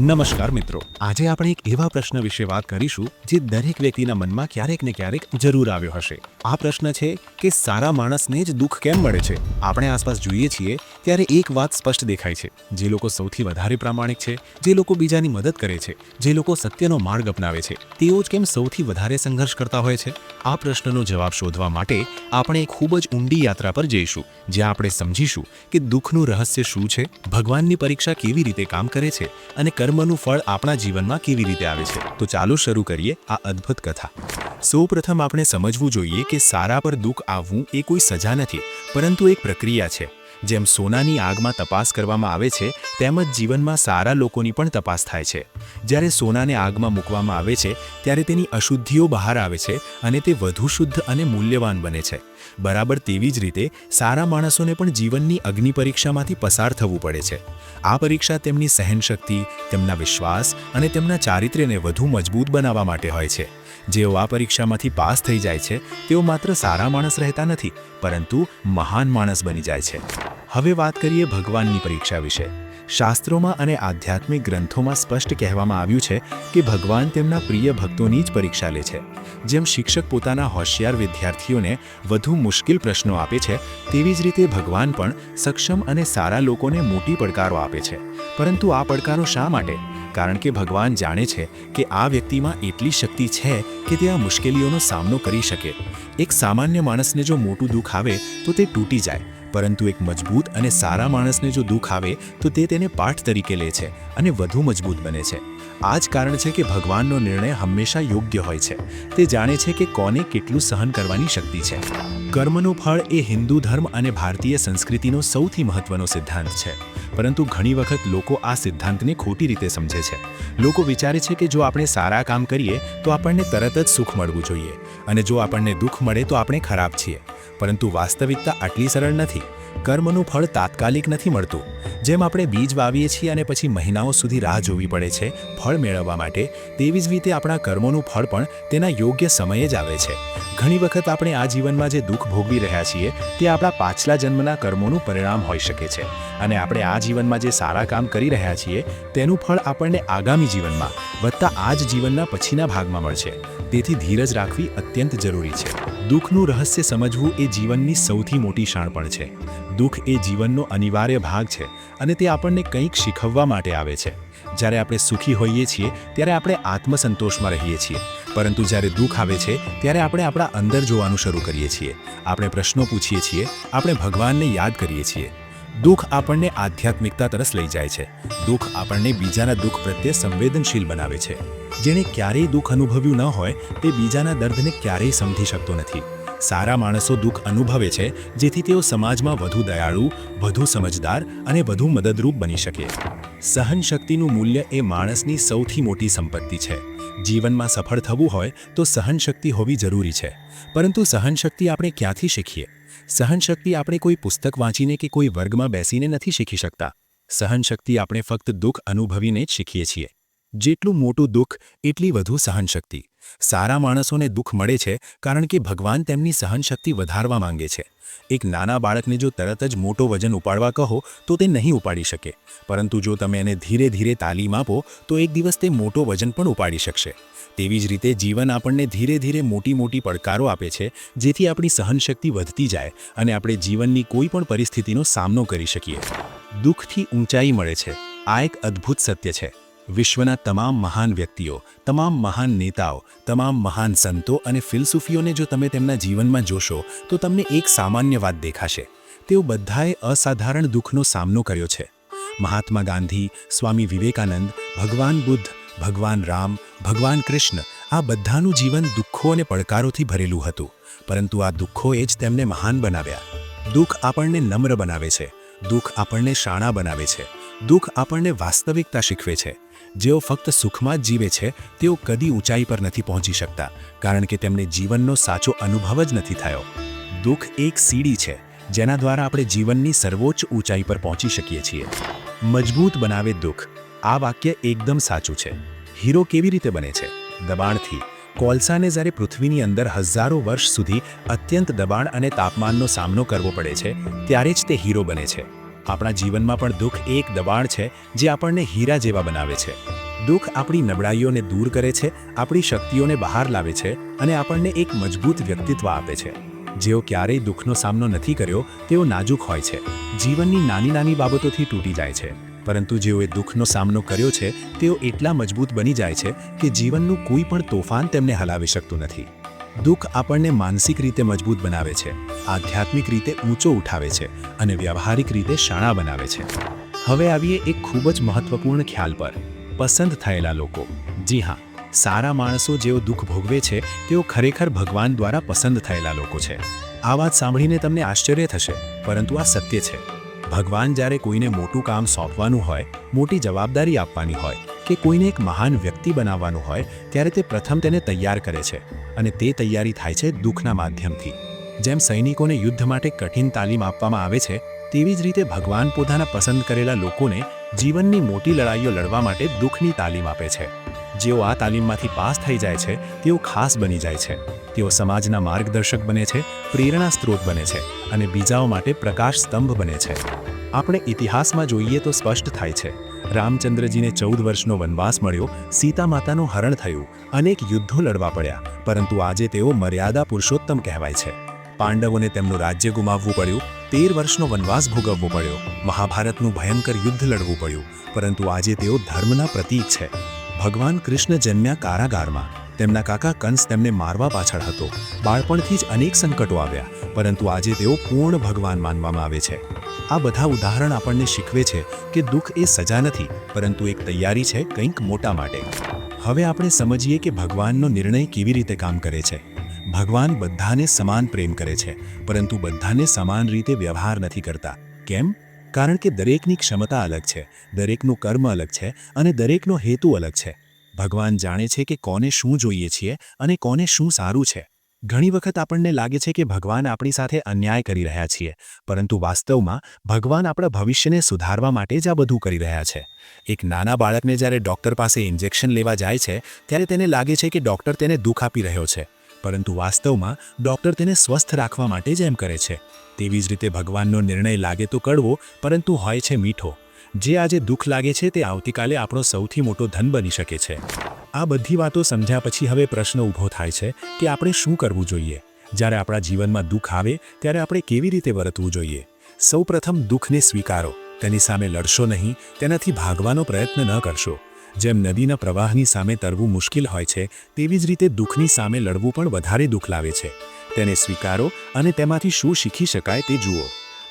નમસ્કાર મિત્રો. આજે આપણે એક એવા પ્રશ્ન વિશે વાત કરીશું જે દરેક વ્યક્તિના મનમાં ક્યારેક ને ક્યારેક જરૂર આવ્યો હશે. આ પ્રશ્ન છે કે સારા માણસને જ દુઃખ કેમ મળે છે? આપણે આસપાસ જોઈએ છીએ ત્યારે એક વાત સ્પષ્ટ દેખાય છે. જે લોકો સૌથી વધારે પ્રામાણિક છે, જે લોકો બીજાની મદદ કરે છે, જે લોકો સત્યનો માર્ગ અપનાવે છે, તેઓ જ કેમ સૌથી વધારે સંઘર્ષ કરતા હોય છે? આ પ્રશ્નનો જવાબ શોધવા માટે આપણે એક ખૂબ જ ઊંડી યાત્રા પર જઈશું, જ્યાં આપણે સમજીશું કે દુઃખનું રહસ્ય શું છે, ભગવાનની પરીક્ષા કેવી રીતે કામ કરે છે અને કર્મનું ફળ આપણા જીવનમાં કેવી રીતે આવે છે. તો ચાલો શરૂ કરીએ આ અદ્ભુત કથા. સૌપ્રથમ આપણે સમજવું જોઈએ કે સારા પર દુઃખ આવવું એ કોઈ સજા નથી, પરંતુ એક પ્રક્રિયા છે. જેમ સોનાની આગમાં તપાસ કરવામાં આવે છે, તેમ જ જીવનમાં સારા લોકોની પણ તપાસ થાય છે. જ્યારે સોનાને આગમાં મૂકવામાં આવે છે, ત્યારે તેની અશુદ્ધિઓ બહાર આવે છે અને તે વધુ શુદ્ધ અને મૂલ્યવાન બને છે. બરાબર તેવી જ રીતે, સારા માણસોને પણ જીવનની અગ્નિ પરીક્ષામાંથી પસાર થવું પડે છે. આ પરીક્ષા તેમની સહનશક્તિ, તેમના વિશ્વાસ અને તેમના ચારિત્ર્યને વધુ મજબૂત બનાવવા માટે હોય છે. જેઓ આ પરીક્ષામાંથી પાસ થઈ જાય છે, તેઓ માત્ર સારા માણસ રહેતા નથી, પરંતુ મહાન માણસ બની જાય છે. હવે વાત કરીએ ભગવાનની પરીક્ષા વિશે. શાસ્ત્રોમાં અને આધ્યાત્મિક ગ્રંથોમાં સ્પષ્ટ કહેવામાં આવ્યું છે કે ભગવાન તેમના પ્રિય ભક્તોની જ પરીક્ષા લે છે. જેમ શિક્ષક પોતાના હોશિયાર વિદ્યાર્થીઓને વધુ મુશ્કેલ પ્રશ્નો આપે છે, તેવી જ રીતે ભગવાન પણ સક્ષમ અને સારા લોકોને મોટી પડકારો આપે છે. પરંતુ આ પડકારો શા માટે? કારણ કે ભગવાન જાણે છે કે આ વ્યક્તિમાં એટલી શક્તિ છે કે તે આ મુશ્કેલીઓનો સામનો કરી શકે. એક સામાન્ય માણસને જો મોટું દુઃખ આવે, તો તે તૂટી જાય. પરંતુ એક મજબૂત અને સારા માણસને જો દુઃખ આવે, તો તે તેને પાઠ તરીકે લે છે અને વધુ મજબૂત બને છે. આ જ કારણ છે કે ભગવાનનો નિર્ણય હંમેશા યોગ્ય હોય છે. તે જાણે છે કે કોને કેટલું સહન કરવાની શક્તિ છે. કર્મનું ફળ એ હિન્દુ ધર્મ અને ભારતીય સંસ્કૃતિનો સૌથી મહત્વનો સિદ્ધાંત છે. પરંતુ ઘણી વખત લોકો આ સિદ્ધાંતને ખોટી રીતે સમજે છે. લોકો વિચારે છે કે જો આપણે સારા કામ કરીએ, તો આપણને તરત જ સુખ મળવું જોઈએ. અને જો આપણને દુઃખ મળે, તો આપણે ખરાબ છીએ. પરંતુ વાસ્તવિકતા આટલી સરળ નથી. કર્મનું ફળ તાત્કાલિક નથી મળતું. જેમ આપણે બીજ વાવીએ છીએ અને પછી મહિનાઓ સુધી રાહ જોવી પડે છે ફળ મેળવવા માટે તેવી જ રીતે આપણા કર્મોનું ફળ પણ તેના યોગ્ય સમયે જ આવે છે. ઘણી વખત આપણે આ જીવનમાં જે દુઃખ ભોગવી રહ્યા છીએ, તે આપણા પાછલા જન્મના કર્મોનું પરિણામ હોઈ શકે છે. અને આપણે આ જીવનમાં જે સારા કામ કરી રહ્યા છીએ, તેનું ફળ આપણને આગામી જીવનમાં વધતા આ જ જીવનના પછીના ભાગમાં મળશે. તેથી ધીરજ રાખવી અત્યંત જરૂરી છે. દુઃખનું રહસ્ય સમજવું એ જીવનની સૌથી મોટી શાણપણ છે. દુઃખ એ જીવનનો અનિવાર્ય ભાગ છે અને તે આપણને કંઈક શીખવવા માટે આવે છે. જ્યારે આપણે સુખી હોઈએ છીએ, ત્યારે આપણે આત્મસંતોષમાં રહીએ છીએ. પરંતુ જ્યારે દુઃખ આવે છે, ત્યારે આપણે આપણા અંદર જોવાનું શરૂ કરીએ છીએ. આપણે પ્રશ્નો પૂછીએ છીએ, આપણે ભગવાનને યાદ કરીએ છીએ. દુઃખ આપણને આધ્યાત્મિકતા તરફ લઈ જાય છે. દુઃખ આપણને બીજાના દુઃખ પ્રત્યે સંવેદનશીલ બનાવે છે. જેણે ક્યારેય દુઃખ અનુભવ્યું ન હોય, તે બીજાના દર્દને ક્યારેય સમજી શકતો નથી. સારા માણસો દુઃખ અનુભવે છે, જેથી તેઓ સમાજમાં વધુ દયાળુ, વધુ સમજદાર અને વધુ મદદરૂપ બની શકે. સહનશક્તિનું મૂલ્ય એ માણસની સૌથી મોટી સંપત્તિ છે. જીવનમાં સફળ થવું હોય તો સહનશક્તિ હોવી જરૂરી છે. પરંતુ સહનશક્તિ આપણે ક્યાંથી શીખીએ? સહનશક્તિ આપણે કોઈ પુસ્તક વાંચીને કે કોઈ વર્ગમાં બેસીને નથી શીખી શકતા. સહનશક્તિ આપણે ફક્ત દુઃખ અનુભવીને જ શીખીએ છીએ. જેટલું મોટું દુઃખ, એટલી વધુ સહનશક્તિ. સારા માણસોને દુઃખ મળે છે કારણ કે ભગવાન તેમની સહનશક્તિ વધારવા માંગે છે. એક નાના બાળકને જો તરત જ મોટો વજન ઉપાડવા કહો, તો તે નહીં ઉપાડી શકે. પરંતુ જો તમે એને ધીરે ધીરે તાલીમ આપો, તો એક દિવસ તે મોટો વજન પણ ઉપાડી શકશે. તેવી જ રીતે જીવન આપણને ધીરે ધીરે મોટી મોટી પડકારો આપે છે, જેથી આપણી સહનશક્તિ વધતી જાય અને આપણે જીવનની કોઈ પણ પરિસ્થિતિનો સામનો કરી શકીએ. દુઃખથી ઊંચાઈ મળે છે. આ એક અદ્ભુત સત્ય છે. વિશ્વના તમામ મહાન વ્યક્તિઓ, તમામ મહાન નેતાઓ, તમામ મહાન સંતો અને ફિલસૂફીઓને જો તમે તેમના જીવનમાં જોશો, તો તમને એક સામાન્ય વાત દેખાશે. તેઓ બધાએ અસાધારણ દુઃખનો સામનો કર્યો છે. મહાત્મા ગાંધી, સ્વામી વિવેકાનંદ, ભગવાન બુદ્ધ ભગવાન રામ, ભગવાન કૃષ્ણ, આ બધાનું જીવન દુઃખો અને પડકારોથી ભરેલું હતું. પરંતુ આ દુઃખોએ જ તેમને મહાન બનાવ્યા. દુઃખ આપણને નમ્ર બનાવે છે. દુઃખ આપણને શાણા બનાવે છે. દુઃખ આપણને વાસ્તવિકતા શીખવે છે. જેઓ ફક્ત સુખમાં જ જીવે છે, તેઓ કદી ઊંચાઈ પર નથી પહોંચી શકતા, કારણ કે તેમને જીવનનો સાચો અનુભવ જ નથી થયો. દુઃખ એક સીડી છે, જેના દ્વારા આપણે જીવનની સર્વોચ્ચ ઊંચાઈ પર પહોંચી શકીએ છીએ. મજબૂત બનાવે દુઃખ. આ વાક્ય એકદમ સાચું છે. હીરો કેવી રીતે બને છે? દબાણથી. કોલસાને જ્યારે પૃથ્વીની અંદર હજારો વર્ષ સુધી અત્યંત દબાણ અને તાપમાનનો સામનો કરવો પડે છે, ત્યારે જ તે હીરો બને છે. આપણા જીવનમાં પણ દુઃખ એક દબાણ છે જે આપણને હીરા જેવા બનાવે છે. દુઃખ આપણી નબળાઈઓને દૂર કરે છે, આપણી શક્તિઓને બહાર લાવે છે અને આપણને એક મજબૂત વ્યક્તિત્વ આપે છે. જેઓ ક્યારેય દુઃખનો સામનો નથી કર્યો, તેઓ નાજુક હોય છે. જીવનની નાની નાની બાબતોથી તૂટી જાય છે. પરંતુ જેઓએ દુઃખનો સામનો કર્યો છે, તેઓ એટલા મજબૂત બની જાય છે કે જીવનનું કોઈ પણ તોફાન તેમને હલાવી શકતું નથી. દુઃખ આપણને માનસિક રીતે મજબૂત બનાવે છે, આધ્યાત્મિક રીતે ઊંચો ઉઠાવે છે અને વ્યવહારિક રીતે શાણા બનાવે છે. હવે આવીએ એક ખૂબ જ મહત્વપૂર્ણ ખ્યાલ પર, પસંદ થયેલા લોકો. જી હા, સારા માણસો જેઓ દુઃખ ભોગવે છે, તેઓ ખરેખર ભગવાન દ્વારા પસંદ થયેલા લોકો છે. આ વાત સાંભળીને તમને આશ્ચર્ય થશે, પરંતુ આ સત્ય છે. ભગવાન જ્યારે કોઈને મોટું કામ સોંપવાનું હોય, મોટી જવાબદારી આપવાની હોય કે કોઈને એક મહાન વ્યક્તિ બનાવવાનું હોય, ત્યારે તે પ્રથમ તેને તૈયાર કરે છે અને તે તૈયારી થાય છે દુઃખના માધ્યમથી. જેમ સૈનિકોને યુદ્ધ માટે કઠિન તાલીમ આપવામાં આવે છે, તેવી જ રીતે ભગવાન પોતાના પસંદ કરેલા લોકોને જીવનની મોટી લડાઈઓ લડવા માટે દુઃખની તાલીમ આપે છે. જેઓ આ તાલીમમાંથી પાસ થઈ જાય છે, તેઓ ખાસ બની જાય છે. તેઓ સમાજના માર્ગદર્શક બને છે, પ્રેરણા સ્ત્રોત બને છે અને બીજાઓ માટે પ્રકાશ સ્તંભ બને છે. આપણે ઇતિહાસમાં જોઈએ તો સ્પષ્ટ થાય છે. રામચંદ્રજીને ચૌદ વર્ષનો વનવાસ મળ્યો સીતા માતાનું હરણ થયું, અનેક યુદ્ધો લડવા પડ્યા, પરંતુ આજે તેઓ મર્યાદા પુરુષોત્તમ કહેવાય છે. પાંડવોને તેમનું રાજ્ય ગુમાવવું પડ્યું, તેર વર્ષનો વનવાસ ભોગવવો પડ્યો, મહાભારતનું ભયંકર યુદ્ધ લડવું પડ્યું, પરંતુ આજે તેઓ ધર્મના પ્રતીક છે. ભગવાન કૃષ્ણ જન્મ્યા કારાગારમાં. તેમના કાકા કંસ તેમને મારવા પાછળ હતો. બાળપણથી જ અનેક સંકટો આવ્યા, પરંતુ આજે તેઓ પૂર્ણ ભગવાન માનવામાં આવે છે. આ બધા ઉદાહરણ આપણને શીખવે છે કે દુઃખ એ સજા નથી, પરંતુ એક તૈયારી છે કંઈક મોટા માટે. હવે આપણે સમજીએ કે ભગવાનનો નિર્ણય કેવી રીતે કામ કરે છે. ભગવાન બધાને સમાન પ્રેમ કરે છે, પરંતુ બધાને સમાન રીતે વ્યવહાર નથી કરતા. કેમ? કારણ કે દરેકની ક્ષમતા અલગ છે, દરેકનું કર્મ અલગ છે અને દરેકનો હેતુ અલગ છે. ભગવાન જાણે છે કે કોને શું જોઈએ છીએ અને કોને શું સારું છે. ઘણી વખત આપણને લાગે છે કે ભગવાન આપણી સાથે અન્યાય કરી રહ્યા છીએ, પરંતુ વાસ્તવમાં ભગવાન આપણા ભવિષ્યને સુધારવા માટે જ આ બધું કરી રહ્યા છે. એક નાના બાળકને જ્યારે ડૉક્ટર પાસે ઇન્જેક્શન લેવા જાય છે, ત્યારે તેને લાગે છે કે ડૉક્ટર તેને દુઃખ આપી રહ્યો છે. પરંતુ વાસ્તવમાં ડૉક્ટર તેને સ્વસ્થ રાખવા માટે જ એમ કરે છે. તેવી જ રીતે ભગવાનનો નિર્ણય લાગે તો કડવો, પરંતુ હોય છે મીઠો. જે આજે દુઃખ લાગે છે તે આવતીકાલે આપણો સૌથી મોટો ધન બની શકે છે. આ બધી વાતો સમજ્યા પછી હવે પ્રશ્ન ઊભો થાય છે કે આપણે શું કરવું જોઈએ? જ્યારે આપણા જીવનમાં દુઃખ આવે, ત્યારે આપણે કેવી રીતે વર્તવું જોઈએ? સૌપ્રથમ દુઃખને સ્વીકારો. તેની સામે લડશો નહીં, તેનાથી ભાગવાનો પ્રયત્ન ન કરશો. જેમ નદીના પ્રવાહની સામે તરવું મુશ્કેલ હોય છે, તેવી જ રીતે દુઃખની સામે લડવું પણ વધારે દુઃખ લાવે છે. તેને સ્વીકારો અને તેમાંથી શું શીખી શકાય તે જુઓ.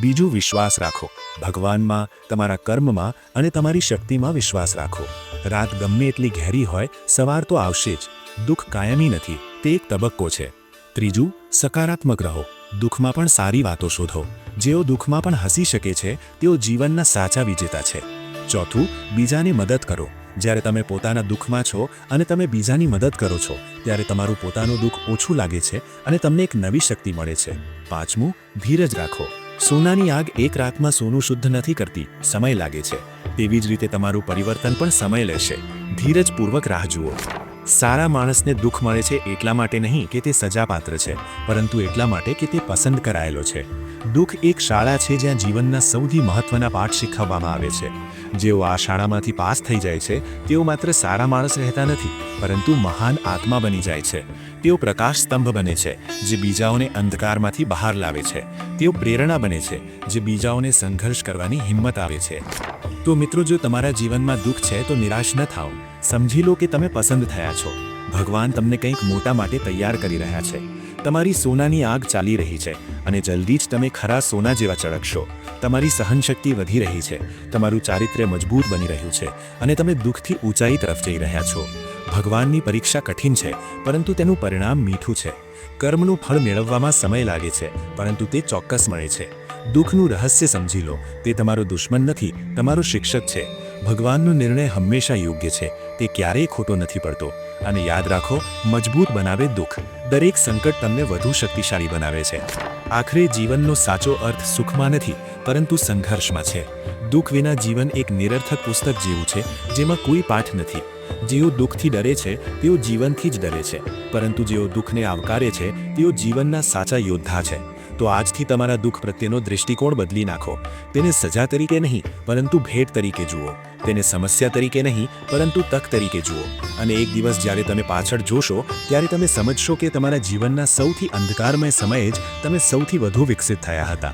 બીજું વિશ્વાસ રાખો. ભગવાનમાં, તમારા કર્મમાં અને તમારી શક્તિમાં વિશ્વાસ રાખો. રાત ગમે એટલી ઘેરી હોય, સવાર તો આવશે જ. દુઃખ કાયમી નથી, તે એક તબક્કો છે. ત્રીજું, સકારાત્મક રહો. દુઃખમાં પણ સારી વાતો શોધો. જેઓ દુઃખમાં પણ હસી શકે છે, તેઓ જીવનના સાચા વિજેતા છે. ચોથું, બીજાને મદદ કરો. જ્યારે તમે પોતાના દુઃખમાં છો અને તમે બીજાની મદદ કરો છો, ત્યારે તમારું પોતાનું દુઃખ ઓછું લાગે છે અને તમને એક નવી શક્તિ મળે છે. પાંચમું, ધીરજ રાખો. સોનાની આગ એક રાતમાં સોનું શુદ્ધ નથી કરતી, સમય લાગે છે. તેવી જ રીતે તમારું પરિવર્તન પણ સમય લેશે. ધીરજપૂર્વક રાહ જુઓ. સારા માણસને દુઃખ મળે છે એટલા માટે નહીં કે તે સજાપાત્ર છે, પરંતુ એટલા માટે કે તે પસંદ કરાયેલો છે. દુઃખ એક શાળા છે જ્યાં જીવનના સૌથી મહત્વના પાઠ શીખવવામાં આવે છે. જેઓ આ શાળામાંથી પાસ થઈ જાય છે, તેઓ માત્ર સારા માણસ રહેતા નથી, પરંતુ મહાન આત્મા બની જાય છે. તેઓ પ્રકાશ સ્તંભ બને છે, જે બીજાઓને અંધકારમાંથી બહાર લાવે છે. તેઓ પ્રેરણા બને છે, જે બીજાઓને સંઘર્ષ કરવાની હિંમત આવે છે. તો મિત્રો, જો તમારા જીવનમાં દુઃખ છે, તો નિરાશ ન થાઓ. સમજી લો કે તમે પસંદ થયા છો. ભગવાન તમને કંઈક મોટા માટે તૈયાર કરી રહ્યા છે. તમારી સોનાની આગ ચાલી રહી છે અને જલ્દી જ તમે ખરા સોના જેવા ચળકશો. તમારી સહનશક્તિ વધી રહી છે. તમારું ચારિત્ર્ય મજબૂત બની રહ્યું છે અને તમે દુઃખથી ઊંચાઈ તરફ જઈ રહ્યા છો. ભગવાનની પરીક્ષા કઠિન છે, પરંતુ તેનું પરિણામ મીઠું છે. કર્મનું ફળ મેળવવામાં સમય લાગે છે, પરંતુ તે ચોક્કસ મળે છે. દુઃખનું રહસ્ય સમજી લો. તે તમારો દુશ્મન નથી, તમારો શિક્ષક છે. ભગવાનનો નિર્ણય હંમેશા યોગ્ય છે. તે ક્યારેય ખોટો નથી પડતો. અને યાદ રાખો, મજબૂત બનાવે દુઃખ. દરેક સંકટ તમને વધુ શક્તિશાળી બનાવે છે. આખરે જીવનનો સાચો અર્થ સુખમાં નથી, પરંતુ સંઘર્ષમાં છે. દુઃખ વિના જીવન એક નિરર્થક પુસ્તક જેવું છે, જેમાં કોઈ પાઠ નથી. જેઓ દુઃખથી ડરે છે, તેઓ જીવનથી જ ડરે છે. પરંતુ જેઓ દુઃખને આવકારે છે, તેઓ જીવનના સાચા યોદ્ધા છે. તો આજથી તમારા દુઃખ પ્રત્યેનો દૃષ્ટિકોણ બદલી નાખો. તેને સજા તરીકે નહીં, પરંતુ ભેટ તરીકે જુઓ. તેને સમસ્યા તરીકે નહીં, પરંતુ તક તરીકે જુઓ. અને એક દિવસ જ્યારે તમે પાછળ જોશો, ત્યારે તમે સમજશો કે તમારા જીવનના સૌથી અંધકારમય સમયે જ તમે સૌથી વધુ વિકસિત થયા હતા.